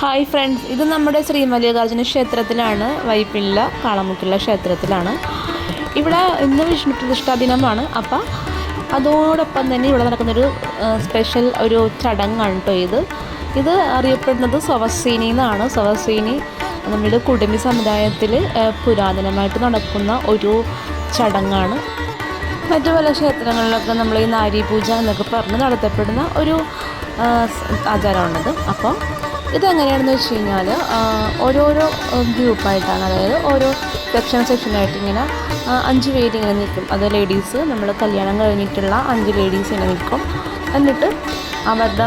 Hi friends ഇത് നമ്മുടെ ശ്രീ മല്ലികാർജുന ക്ഷേത്രത്തിലാണ്. വൈപ്പിള്ള കാളമുക്കുള്ള ക്ഷേത്രത്തിലാണ്. ഇവിടെ ഇന്ന് വിഷ്ണു പ്രതിഷ്ഠാ ദിനമാണ്. അപ്പം അതോടൊപ്പം തന്നെ ഇവിടെ നടക്കുന്നൊരു സ്പെഷ്യൽ ഒരു ചടങ്ങാണ് കേട്ടോ ഇത്. ഇത് അറിയപ്പെടുന്നത് സ്വവസീനി എന്നാണ് സ്വവസീനി നമ്മുടെ കുടുംബി സമുദായത്തിൽ പുരാതനമായിട്ട് നടക്കുന്ന ഒരു ചടങ്ങാണ്. മറ്റു പല ക്ഷേത്രങ്ങളിലൊക്കെ നമ്മൾ ഈ നാരി പൂജ എന്നൊക്കെ പറഞ്ഞ് നടത്തപ്പെടുന്ന ഒരു ആചാരമാണത്. അപ്പോൾ ഇതെങ്ങനെയാണെന്ന് വെച്ച് കഴിഞ്ഞാൽ ഓരോരോ ഗ്രൂപ്പായിട്ടാണ്. അതായത് ഓരോ സെക്ഷൻ സെക്ഷനായിട്ട് ഇങ്ങനെ അഞ്ച് പേര് ഇങ്ങനെ നിൽക്കും. അത് ലേഡീസ് നമ്മൾ കല്യാണം കഴിഞ്ഞിട്ടുള്ള അഞ്ച് ലേഡീസ് ഇങ്ങനെ നിൽക്കും. എന്നിട്ട് അവരുടെ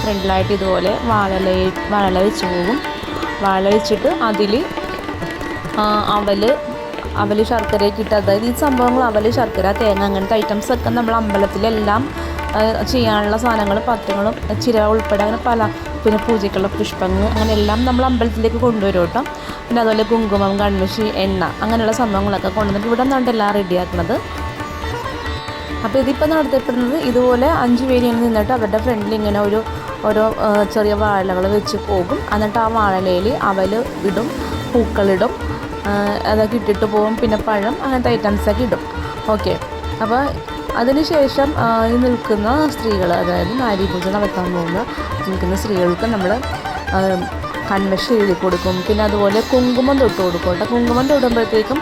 ഫ്രണ്ടിലായിട്ട് ഇതുപോലെ വാഴല വാഴല വെച്ച് പോകും. വാഴ വെച്ചിട്ട് അതിൽ അവൽ അവൽ ശർക്കരയൊക്കെ ഇട്ട് അതായത് ഈ സംഭവങ്ങൾ അവൽ ശർക്കര തേങ്ങ അങ്ങനത്തെ ഐറ്റംസ് ഒക്കെ നമ്മൾ അമ്പലത്തിലെല്ലാം ചെയ്യാനുള്ള സാധനങ്ങൾ പത്രങ്ങളും ചിര ഉൾപ്പെടെ അങ്ങനെ പല പിന്നെ പൂജയ്ക്കുള്ള പുഷ്പങ്ങൾ അങ്ങനെ എല്ലാം നമ്മൾ അമ്പലത്തിലേക്ക് കൊണ്ടുവരും കേട്ടോ. പിന്നെ അതുപോലെ കുങ്കുമം കൺമിഷി എണ്ണ അങ്ങനെയുള്ള സംഭവങ്ങളൊക്കെ കൊണ്ടുവന്നിട്ട് ഇവിടെ നിന്നാണ് എല്ലാം റെഡിയാക്കുന്നത് അപ്പോൾ ഇതിപ്പോൾ നടത്തപ്പെടുന്നത് ഇതുപോലെ അഞ്ച് പേര് നിന്നിട്ട് അവരുടെ ഫ്രണ്ടിൽ ഇങ്ങനെ ഒരു ഓരോ ചെറിയ വാഴകൾ വെച്ച് പോകും. എന്നിട്ട് ആ വാഴലയിൽ അവൽ ഇടും പൂക്കളിടും. അതൊക്കെ ഇട്ടിട്ട് പോകും. പിന്നെ പഴം അങ്ങനത്തെ ഐറ്റംസൊക്കെ ഇടും. ഓക്കെ അപ്പോൾ അതിനുശേഷം ഈ നിൽക്കുന്ന സ്ത്രീകൾ അതായത് നാരി പൂജ നടത്താൻ പോകുന്ന നിൽക്കുന്ന സ്ത്രീകൾക്ക് നമ്മൾ കൺവെഷൻ എഴുതി കൊടുക്കും. പിന്നെ അതുപോലെ കുങ്കുമം തൊട്ട് കൊടുക്കും കേട്ടോ. കുങ്കുമം തൊടുമ്പോഴത്തേക്കും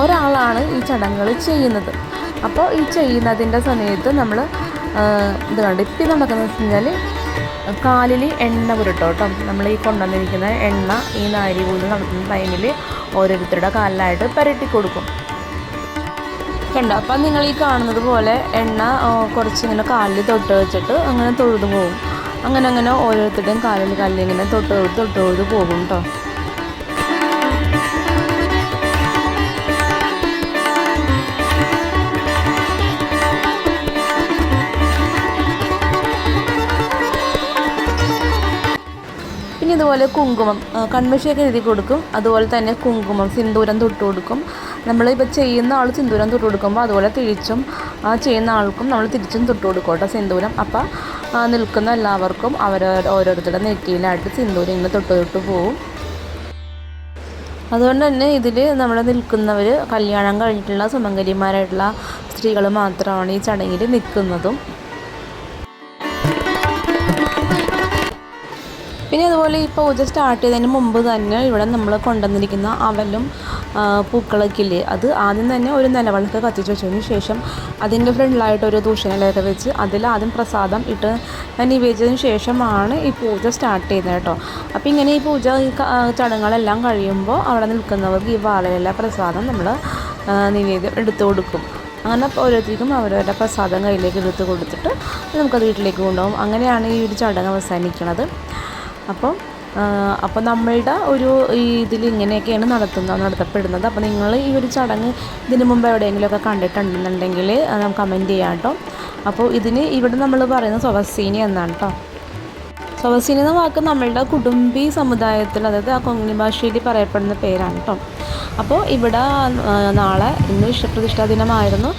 ഒരാളാണ് ഈ ചടങ്ങുകൾ ചെയ്യുന്നത്. അപ്പോൾ ഈ ചെയ്യുന്നതിന്റെ സമയത്ത് നമ്മൾ ഇത് കണ്ട്? ഇപ്പം നടക്കുന്നത് വെച്ച് കഴിഞ്ഞാൽ കാലിൽ എണ്ണ പുരട്ടോ കേട്ടോ നമ്മൾ ഈ കൊണ്ടുവന്നിരിക്കുന്ന എണ്ണ ഈ നാരി പൂജ നടത്തുന്ന ടൈമിൽ ഓരോരുത്തരുടെ കാലിലായിട്ട് പുരട്ടി കൊടുക്കും. കണ്ടോ? അപ്പം നിങ്ങൾ ഈ കാണുന്നത് പോലെ എണ്ണ കുറച്ച് ഇങ്ങനെ കാലിൽ തൊട്ട് വെച്ചിട്ട് അങ്ങനെ തൊഴുതു പോകും. അങ്ങനെ അങ്ങനെ ഓരോരുത്തരുടെയും കാലിൽ ഇങ്ങനെ തൊട്ട് തൊഴുത് തൊട്ട് തൊഴുത് പോകും കേട്ടോ ഇതുപോലെ കുങ്കുമം കൺമിഷയൊക്കെ എഴുതി കൊടുക്കും. അതുപോലെ തന്നെ കുങ്കുമം സിന്ദൂരം തൊട്ട് കൊടുക്കും. നമ്മളിപ്പോൾ ചെയ്യുന്ന ആൾ സിന്ദൂരം തൊട്ട് കൊടുക്കുമ്പോൾ അതുപോലെ തിരിച്ചും ചെയ്യുന്ന ആൾക്കും നമ്മൾ തിരിച്ചും തൊട്ട് കൊടുക്കും കേട്ടോ സിന്ദൂരം അപ്പോൾ നിൽക്കുന്ന എല്ലാവർക്കും അവർ ഓരോരുത്തരുടെ നെറ്റിയിലായിട്ട് സിന്ദൂരം ഇങ്ങനെ തൊട്ട് തൊട്ട് പോവും. അതുകൊണ്ട് തന്നെ ഇതിൽ നമ്മൾ നിൽക്കുന്നവർ കല്യാണം കഴിഞ്ഞിട്ടുള്ള സുമങ്കരിമാരായിട്ടുള്ള സ്ത്രീകൾ മാത്രമാണ് ഈ ചടങ്ങിൽ നിൽക്കുന്നതും. പിന്നെ അതുപോലെ ഈ പൂജ സ്റ്റാർട്ട് ചെയ്തതിന് മുമ്പ് തന്നെ ഇവിടെ നമ്മൾ കൊണ്ടുവന്നിരിക്കുന്ന അവലും പൂക്കളൊക്കെ ഇല്ലേ? അത് ആദ്യം തന്നെ ഒരു നിലവിളക്ക് കത്തിച്ച് വെച്ചതിന് ശേഷം അതിന്റെ ഫ്രണ്ടിലായിട്ട് ഒരു ദൂഷണിലൊക്കെ വെച്ച് അതിൽ ആദ്യം പ്രസാദം ഇട്ട് നിവേദിച്ചതിന് ശേഷമാണ് ഈ പൂജ സ്റ്റാർട്ട് ചെയ്യുന്നത് കേട്ടോ. അപ്പോൾ ഇങ്ങനെ ഈ പൂജ ചടങ്ങുകളെല്ലാം കഴിയുമ്പോൾ അവിടെ നിൽക്കുന്നവർക്ക് ഈ വാളയിലെ പ്രസാദം നമ്മൾ നിവേദ്യം എടുത്തു കൊടുക്കും. അങ്ങനെ ഓരോരുത്തർക്കും അവരവരുടെ പ്രസാദം കയ്യിലേക്ക് എടുത്ത് കൊടുത്തിട്ട് നമുക്കത് വീട്ടിലേക്ക് കൊണ്ടുപോകും. അങ്ങനെയാണ് ഈ ഒരു ചടങ്ങ് അവസാനിക്കുന്നത്. അപ്പോൾ അപ്പോൾ നമ്മളുടെ ഒരു ഇതിൽ ഇങ്ങനെയൊക്കെയാണ് നടത്തുന്നത് നടത്തപ്പെടുന്നത്. അപ്പോൾ നിങ്ങൾ ഈ ഒരു ചടങ്ങ് ഇതിന് മുമ്പ് എവിടെയെങ്കിലുമൊക്കെ കണ്ടിട്ടുണ്ടെന്നുണ്ടെങ്കിൽ നമുക്ക് കമന്റ് ചെയ്യാം കേട്ടോ. അപ്പോൾ ഇതിന് ഇവിടെ നമ്മൾ പറയുന്നത് സ്വവസീനി എന്നാണ് കേട്ടോ. സ്വവസീനി എന്ന വാക്ക് നമ്മളുടെ കുടുംബി സമുദായത്തിൽ അതായത് ആ കൊങ്ങിണി ഭാഷയിൽ പറയപ്പെടുന്ന പേരാണ് കേട്ടോ. അപ്പോൾ ഇവിടെ നാളെ ഇന്ന് ഇഷ്ടപ്രതിഷ്ഠാ ദിനമായിരുന്നു.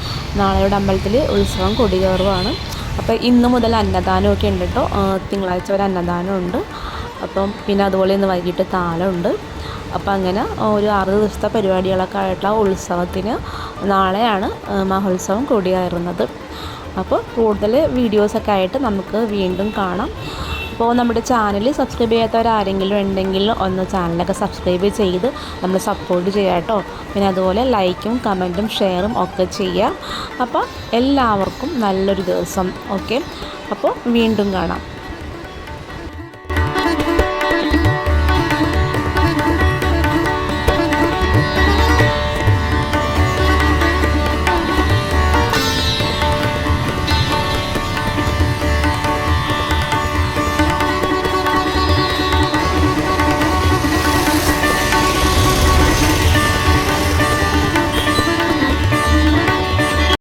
നാളെ ഇവിടെ അമ്പലത്തിൽ ഉത്സവം കൊടികയറുവാണ് അപ്പോൾ ഇന്ന് മുതൽ അന്നദാനമൊക്കെ ഉണ്ട് കേട്ടോ. തിങ്കളാഴ്ച വരെ അന്നദാനമുണ്ട്. അപ്പം പിന്നെ അതുപോലെ ഇന്ന് വൈകിട്ട് താലമുണ്ട് അപ്പം അങ്ങനെ ഒരു ആറ് ദിവസത്തെ പരിപാടികളൊക്കെ ആയിട്ടുള്ള ഉത്സവത്തിന് നാളെയാണ് മഹോത്സവം കൂടിയായിരുന്നത്. അപ്പോൾ കൂടുതൽ വീഡിയോസൊക്കെ ആയിട്ട് നമുക്ക് വീണ്ടും കാണാം. അപ്പോൾ നമ്മുടെ ചാനൽ സബ്സ്ക്രൈബ് ചെയ്യാത്തവരാരെങ്കിലും ഉണ്ടെങ്കിൽ ഒന്ന് ചാനലൊക്കെ സബ്സ്ക്രൈബ് ചെയ്ത് നമ്മൾ സപ്പോർട്ട് ചെയ്യാം കേട്ടോ. പിന്നെ അതുപോലെ ലൈക്കും കമന്റും ഷെയറും ഒക്കെ ചെയ്യാം അപ്പോൾ എല്ലാവർക്കും നല്ലൊരു ദിവസം. ഓക്കെ അപ്പോൾ വീണ്ടും കാണാം.